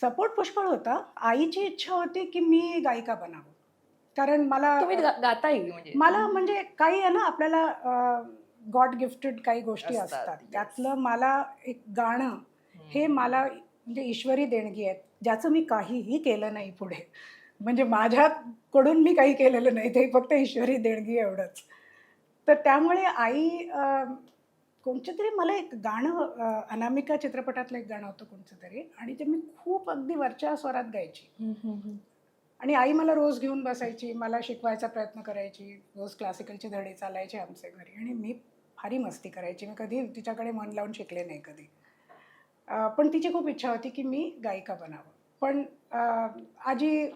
Support पुष्कळ होता. आईची इच्छा होती की मी गायिका बनावं. कारण मला तुम्ही गा- गाताही म्हणजे. मला म्हणजे काही आहे ना आपल्याला गॉड गिफ्टेड काही गोष्टी असतात, असतात. yes. त्यातलं मला एक गाणं हम्म. हे मला म्हणजे ईश्वरी देणगी आहे ज्याचं मी काहीही केलं नाही पुढे. म्हणजे माझ्याकडून मी काही केलेलं नाही. ते फक्त ईश्वरी देणगी एवढंच. तर त्यामुळे आई अं, कोणतं तरी मला एक गाणं अनामिका चित्रपटातलं एक गाणं होतं कोणतं तरी आणि ते मी खूप अगदी वरच्या स्वरात गायची. आणि आई मला रोज घेऊन बसायची मला शिकवायचा प्रयत्न करायची रोज क्लासिकलचे धडे चालायचे आमचे घरी आणि मी भारी मस्ती करायची. मी कधी तिच्याकडे मन लावून शिकले नाही कधी. पण तिची खूप इच्छा होती की मी गायिका बनावं. पण आजी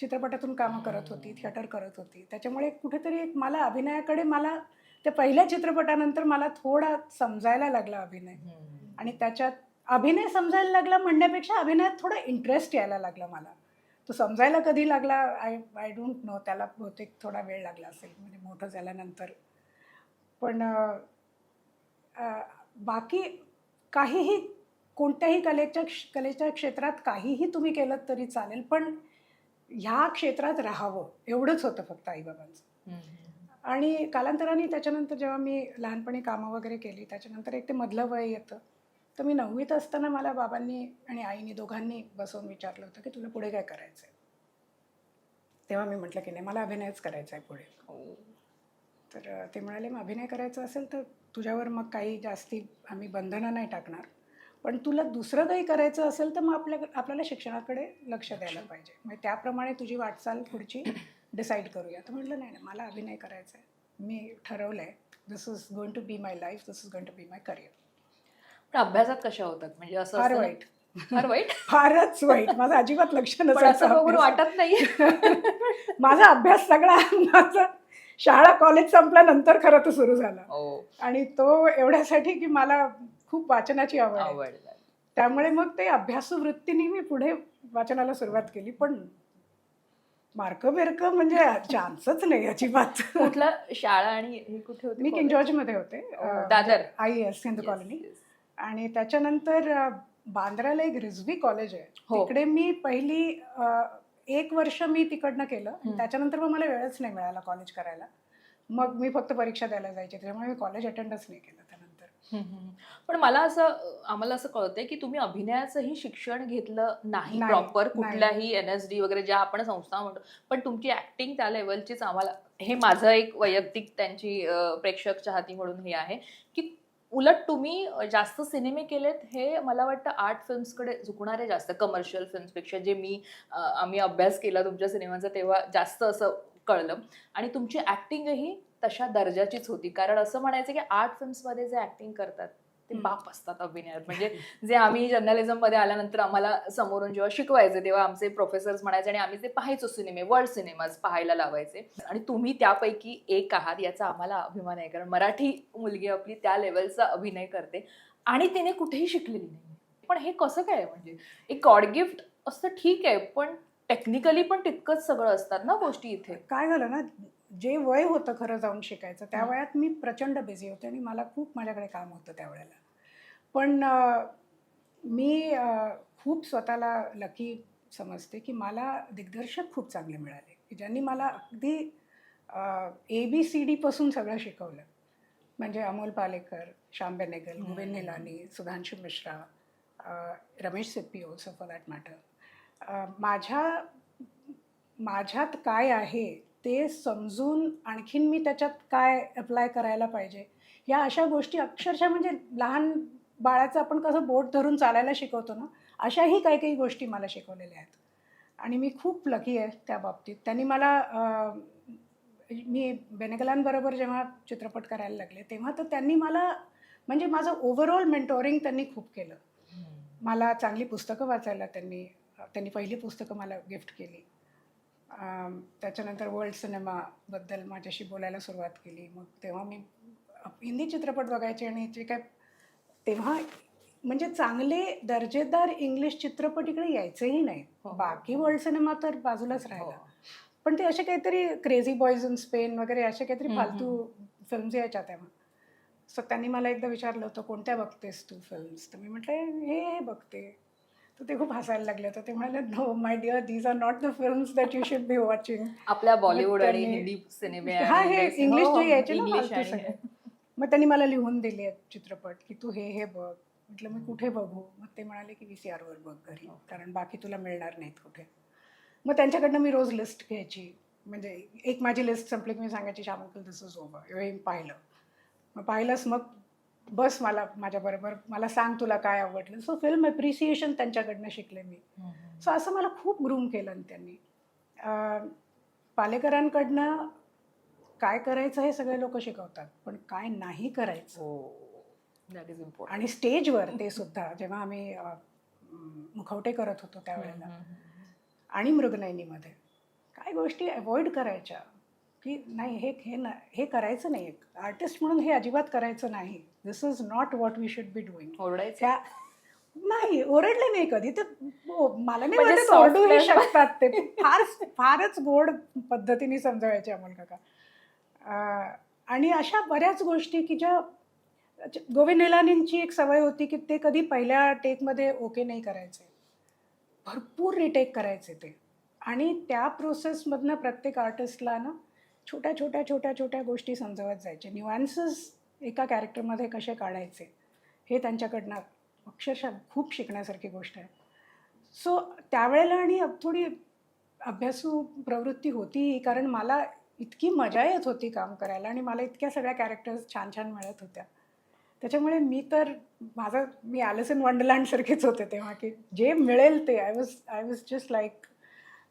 चित्रपटातून कामं करत होती थिएटर करत होती. त्याच्यामुळे कुठेतरी एक मला अभिनयाकडे मला त्या पहिल्या चित्रपटानंतर मला थोडा समजायला लागला अभिनय. आणि त्याच्यात अभिनय समजायला लागला म्हणण्यापेक्षा अभिनयात थोडा इंटरेस्ट यायला लागला मला. तो समजायला कधी लागला? आय आय डोंट नो त्याला बहुतेक थोडा वेळ लागला असेल. म्हणजे मोठं झाल्यानंतर. पण बाकी काहीही कोणत्याही कलेच्या कलेच्या क्षेत्रात काहीही तुम्ही केलं तरी चालेल. पण ह्या क्षेत्रात राहावं. एवढंच होतं फक्त आईबाबांचं. आणि कालांतराने त्याच्यानंतर जेव्हा मी लहानपणी कामं वगैरे केली त्याच्यानंतर एक ते मधलं वय येतं. तर मी नववीत असताना मला बाबांनी आणि आईने दोघांनी बसवून विचारलं होतं की तुला पुढे काय करायचं आहे तेव्हा मी म्हटलं की नाही मला अभिनयच करायचा आहे पुढे. हो. तर ते म्हणाले मग अभिनय करायचा असेल तर तुझ्यावर मग काही जास्ती आम्ही बंधनं नाही टाकणार. पण तुला दुसरं काही करायचं असेल तर मग आपल्या आपल्याला शिक्षणाकडे लक्ष द्यायला पाहिजे. मग त्याप्रमाणे तुझी वाटचाल पुढची डिसाईड करूया. तर म्हटलं नाही नाही मला अभिनय करायचा आहे. मी ठरवलं आहे this is going to be my life this is going to be my career पण अभ्यासात कशा होतात? म्हणजे असं फार वाईट. फार वाईट? फारच वाईट. माझं अजिबात लक्ष नसायचं. वाटत नाही माझा अभ्यास सगळा माझा शाळा कॉलेज संपल्यानंतर खरं तर सुरू झाला. हो. आणि तो एवढ्यासाठी की मला खूप वाचनाची आवड त्यामुळे मग ते अभ्यासू वृत्तीने मी पुढे वाचनाला सुरुवात केली. पण मार्क बिर्क म्हणजे चान्सच नाही अजिबात कुठलं शाळा आणि हे कुठे होती मी किंग? जॉर्जमध्ये होते हो, अं, Dadar. I S Yes, colony. आणि त्याच्यानंतर बांद्राला एक रिझवी कॉलेज आहे हो. तिकडे मी पहिली एक वर्ष मी तिकडनं केलं. त्याच्यानंतर मग मला वेळच नाही मिळाला कॉलेज करायला मग मी फक्त परीक्षा द्यायला जायचे त्याच्यामुळे मी कॉलेज अटेंडच नाही केलं. पण मला असं आम्हाला असं कळतंय की तुम्ही अभिनयाचंही शिक्षण घेतलं नाही प्रॉपर. कुठल्याही एन एस डी वगैरे ज्या आपण संस्था म्हणतो पण तुमची ऍक्टिंग त्या लेवलचीच आम्हाला हे माझं एक वैयक्तिक त्यांची प्रेक्षक चाहती म्हणून हे आहे की उलट तुम्ही जास्त सिनेमे केलेत हे मला वाटतं आर्ट फिल्म्सकडे झुकणारे जास्त कमर्शियल फिल्म्सपेक्षा जे मी आम्ही अभ्यास केला तुमच्या सिनेमाचा तेव्हा जास्त असं कळलं. आणि तुमची ऍक्टिंगही तशा दर्जाचीच होती. कारण असं म्हणायचं की आर्ट फिल्म्समध्ये जे ऍक्टिंग करतात ते. बाप असतात अभिनयात. म्हणजे जे आम्ही जर्नलिझममध्ये आल्यानंतर आम्हाला समोरून जेव्हा शिकवायचे तेव्हा आमचे प्रोफेसर्स म्हणायचे आणि आम्ही ते पाहायचो सिनेमे वर्ल्ड सिनेमाज पाहायला लावायचे. आणि तुम्ही त्यापैकी एक आहात याचा आम्हाला अभिमान आहे. कारण मराठी मुलगी आपली त्या लेवलचा अभिनय करते. आणि तिने कुठेही शिकलेली नाही पण हे कसं काय म्हणजे एक गॉड गिफ्ट असतं ठीक आहे पण टेक्निकली पण तितकंच सगळं असतात ना गोष्टी इथे? काय झालं ना जे वय होतं खरं जाऊन शिकायचं त्या. वयात मी प्रचंड बिझी होते आणि मला खूप माझ्याकडे काम होतं त्यावेळेला. पण मी खूप स्वतःला लकी समजते की मला दिग्दर्शक खूप चांगले मिळाले. की ज्यांनी मला अगदी ए बी सी डीपासून सगळं शिकवलं. म्हणजे Amol Palekar Shyam Benegal. Govind Nihalani Sudhanshu Mishra Ramesh Sippy also for that matter माझ्या माझ्यात काय आहे ते समजून आणखीन मी त्याच्यात काय अप्लाय करायला पाहिजे? या अशा गोष्टी अक्षरशः म्हणजे लहान बाळाचं आपण कसं बोट धरून चालायला शिकवतो ना अशाही काही काही गोष्टी मला शिकवलेल्या आहेत. आणि मी खूप लकी आहे त्या बाबतीत. त्यांनी मला मी बेनेगलांबरोबर जेव्हा चित्रपट करायला लागले तेव्हा तर त्यांनी मला म्हणजे माझं ओव्हरऑल मेंटोरिंग त्यांनी खूप केलं. मला चांगली पुस्तकं वाचायला त्यांनी त्यांनी पहिली पुस्तकं मला गिफ्ट केली. त्याच्यानंतर वर्ल्ड सिनेमाबद्दल माझ्याशी बोलायला सुरुवात केली. मग तेव्हा मी हिंदी चित्रपट बघायचे आणि जे काय तेव्हा म्हणजे चांगले दर्जेदार इंग्लिश चित्रपट इकडे यायचेही नाही हो. बाकी वर्ल्ड सिनेमा तर बाजूलाच हो. राहिला. पण ते असे काहीतरी क्रेझी बॉयज इन स्पेन वगैरे असे काहीतरी फालतू फिल्म्स यायच्या तेव्हा. सो त्यांनी मला एकदा विचारलं होतं कोणत्या बघतेस तू फिल्म्स तर मी म्हटलं हे हे बघते. तर ते खूप हसायला लागले होते. ते म्हणाले no my dear these are not the films that you should be watching आपल्या बॉलिवूड आणि हिंदी सिनेमे हा हे इंग्लिश जे यायचे ना सगळे. मग त्यांनी मला लिहून दिले चित्रपट की तू हे हे बघ. म्हटलं मी कुठे बघू? मग ते म्हणाले की व्ही सी आरवर बघ घरी कारण बाकी तुला मिळणार नाहीत कुठे. मग त्यांच्याकडनं मी रोज लिस्ट घ्यायची. म्हणजे एक माझी लिस्ट संपली की मी सांगायची शामकल दिस इज ओव्हर हे पाहिलं. मग पाहिलंच मग बस मला माझ्याबरोबर मला सांग तुला काय आवडलं. सो फिल्म अप्रिसिएशन त्यांच्याकडनं शिकले मी. सो असं मला खूप ग्रूम केलं त्यांनी. पालेकरांकडनं काय करायचं हे सगळे लोक शिकवतात पण काय नाही करायचं. दॅट इज इम्पॉर्टंट आणि स्टेजवर ते सुद्धा जेव्हा आम्ही मुखवटे करत होतो त्यावेळेला. आणि मृगनयनीमध्ये. काय गोष्टी अवॉइड करायच्या. की नाही हे हे ना हे करायचं नाही. आर्टिस्ट म्हणून हे अजिबात करायचं नाही. This is not what we should be doing ओरडायचं? त्या नाही ओरडले नाही कधी. ते ओ- मला नाही म्हणजे वाटत ओरडूही software- शकतात. ते फार फारच गोड पद्धतीने समजावायचे अमोल काका आणि अशा बऱ्याच गोष्टी की ज्या गोविंद निलानींची एक सवय होती की ते कधी पहिल्या टेकमध्ये ओके नाही करायचे. भरपूर रिटेक करायचे ते. आणि त्या प्रोसेसमधनं प्रत्येक आर्टिस्टला ना छोट्या छोट्या छोट्या छोट्या गोष्टी समजवत जायचे. न्युआन्सेस एका कॅरेक्टरमध्ये कसे काढायचे हे त्यांच्याकडनं अक्षरशः खूप शिकण्यासारखी गोष्ट आहे. सो त्यावेळेला आणि थोडी अभ्यासू प्रवृत्ती होती कारण मला इतकी मजा येत होती काम करायला आणि मला इतक्या सगळ्या कॅरेक्टर्स छान छान मिळत होत्या. त्याच्यामुळे मी तर माझं मी ॲलिस इन वंडरलँडसारखेच होते तेव्हा की जे मिळेल ते. I was I was just like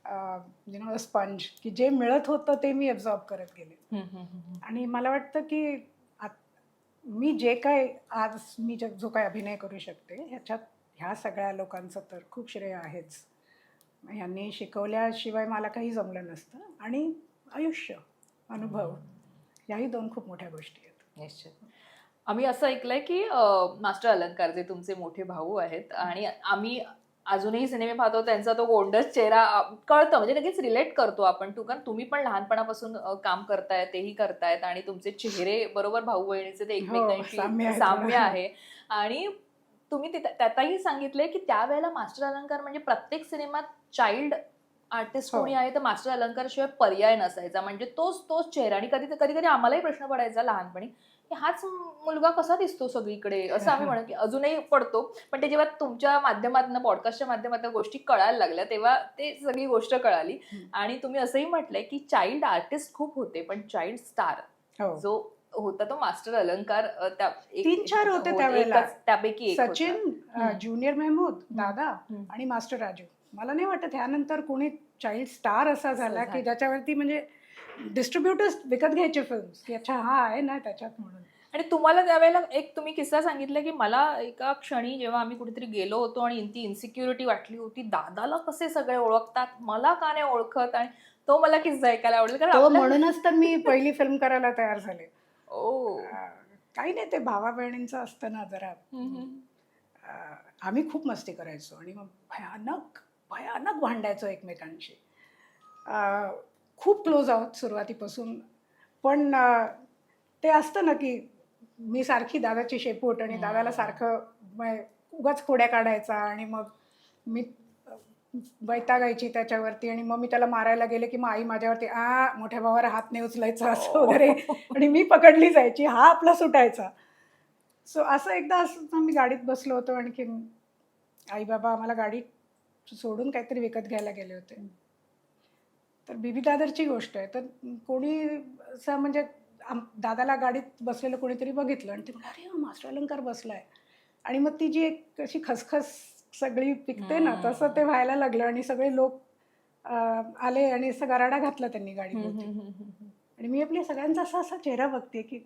you know sponge की जे मिळत होतं ते मी अब्झॉर्ब करत गेले. आणि मला वाटतं की मी जे काय आज मी जे जो काय अभिनय करू शकते ह्याच्यात ह्या सगळ्या लोकांचं तर खूप श्रेय आहेच. ह्यांनी शिकवल्याशिवाय मला काही जमलं नसतं. आणि आयुष्य अनुभव याही दोन खूप मोठ्या गोष्टी आहेत. निश्चित. आम्ही असं ऐकलंय की मास्टर अलंकार जे तुमचे मोठे भाऊ आहेत. आणि आम्ही अजूनही सिनेमे पाहतो त्यांचा तो गोंडस चेहरा कळतं. म्हणजे लगेच रिलेट करतो आपण तू. कारण तुम्ही पण लहानपणापासून काम करतायत तेही करतायत आणि तुमचे चेहरे बरोबर भाऊ बहिणीचे ते हो, साम्य एकमेकांशी आहे साम्य. आहे. आणि तुम्ही त्यातही सांगितलंय की त्यावेळेला मास्टर अलंकार म्हणजे प्रत्येक सिनेमात चाइल्ड आर्टिस्ट हो. कोणी आहे तर मास्टर अलंकार शिवाय पर्याय नसायचा. म्हणजे तोच तोच चेहरा. आणि कधी कधी कधी आम्हालाही प्रश्न पडायचा लहानपणी की हाच मुलगा कसा दिसतो सगळीकडे असं आम्ही म्हणतो की अजूनही पडतो पण ते जेव्हा तुमच्या माध्यमातून पॉडकास्टच्या माध्यमातून गोष्टी कळायला लागल्या तेव्हा ते सगळी गोष्ट कळाली. आणि तुम्ही असंही म्हटलंय की चाइल्ड आर्टिस्ट खूप होते पण चाइल्ड स्टार हो जो होता तो मास्टर अलंकार तीन चार होते हो, त्यावेळेला. त्यापैकी. सचिन. ज्युनियर मेहमूद दादा. आणि मास्टर राजू मला नाही वाटत ह्यानंतर कोणी चाइल्ड स्टार असा झाला की. ज्याच्यावरती म्हणजे डिस्ट्रीब्युटर्स विकत घ्यायचे फिल्म की अच्छा हा आहे ना त्याच्यात म्हणून. आणि तुम्हाला त्यावेळेला एक तुम्ही किस्सा सांगितला की मला एका क्षणी जेव्हा आम्ही कुठेतरी गेलो होतो आणि ती इन्सिक्युरिटी वाटली होती दादाला कसे सगळे ओळखतात मला का नाही ओळखत आणि तो मला किस्सा ऐकायला आवडेल. कारण म्हणूनच तर मी पहिली फिल्म करायला तयार झाले. ओ. काही नाही ते भावा बहिणींचं असतं ना जरा. आम्ही खूप मस्ती करायचो आणि मग भयानक भयानक भांडायचो एकमेकांशी. खूप क्लोज आहोत सुरुवातीपासून. पण ते असतं ना की मी सारखी दादाची शेपूट आणि दादाला सारखं उगाच खोड्या काढायचा आणि मग मी वैतागायची त्याच्यावरती आणि मग मी त्याला मारायला गेले की मग आई माझ्यावरती आ मोठ्या भावाला हात नाही उचलायचा असं वगैरे. आणि मी पकडली जायची हा आपला सुटायचा. सो असं एकदा असं मी गाडीत बसलो होतो आणखी आई बाबा आम्हाला गाडी सोडून काहीतरी विकत घ्यायला गेले होते तर बीबी दादरची गोष्ट आहे तर कोणी असं म्हणजे आम- दादाला गाडीत बसलेलं कोणीतरी बघितलं आणि ते म्हणलं अरे हा मास्टर अलंकार बसलाय आणि मग ती जी एक अशी खसखस सगळी पिकते ना. तसं ते व्हायला लागलं आणि सगळे लोक आले आणि असं गराडा घातला त्यांनी हम्म. आणि मी आपल्या सगळ्यांचा असा असा चेहरा बघते की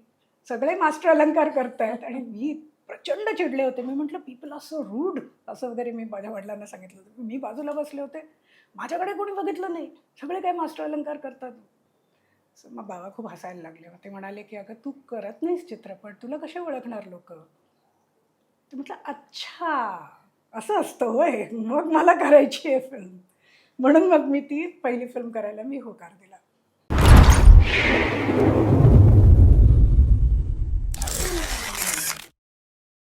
सगळे मास्टर अलंकार करतायत आणि मी प्रचंड चिडले होते. मी म्हटलं पीपल असं रूड असं वगैरे मी माझ्या वडिलांना सांगितलं होतं. मी बाजूला बसले होते. माझ्याकडे कोणी बघितलं नाही. सगळे काय मास्टर अलंकार करतात. So मग बाबा खूप हसायला लागले. ते म्हणाले की अगं तू करत नाहीस चित्रपट. तुला कसे ओळखणार लोक? तर म्हटलं अच्छा असं असतं होय. मग मला करायची आहे फिल्म म्हणून मग मी ती पहिली फिल्म करायला मी होकार दिला.